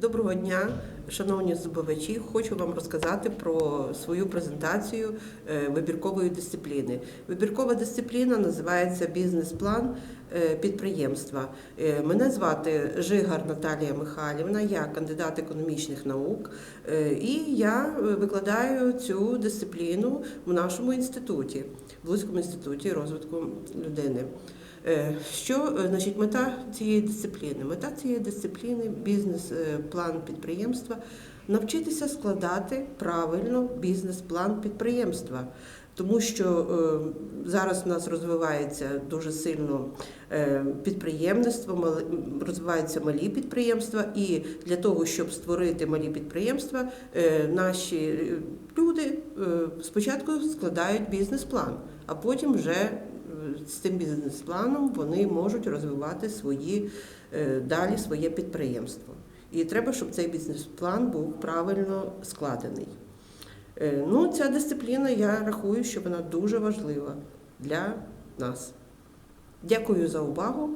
Доброго дня, шановні здобувачі. Хочу вам розказати про свою презентацію е, вибіркової дисципліни. Вибіркова дисципліна називається бізнес-план підприємства. Е, Мене звати Жигар Наталія Михайлівна, я кандидат економічних наук, е, і я е, викладаю цю дисципліну в нашому інституті, в Луцькому інституті розвитку людини. Е, Що е, значить мета цієї дисципліни? Мета цієї дисципліни бізнес-план підприємства навчитися складати правильно бізнес-план підприємства. Тому що е, зараз в нас розвивається дуже сильно е, підприємництво, мали- розвиваються малі підприємства, і для того, щоб створити малі підприємства, е, наші люди спочатку складають бізнес-план, а потім вже з цим бізнес-планом вони можуть розвивати свої далі своє підприємство. І треба, щоб цей бізнес-план був правильно складений. Е, Ну, ця дисципліна, я рахую, що вона дуже важлива для нас. Дякую за увагу.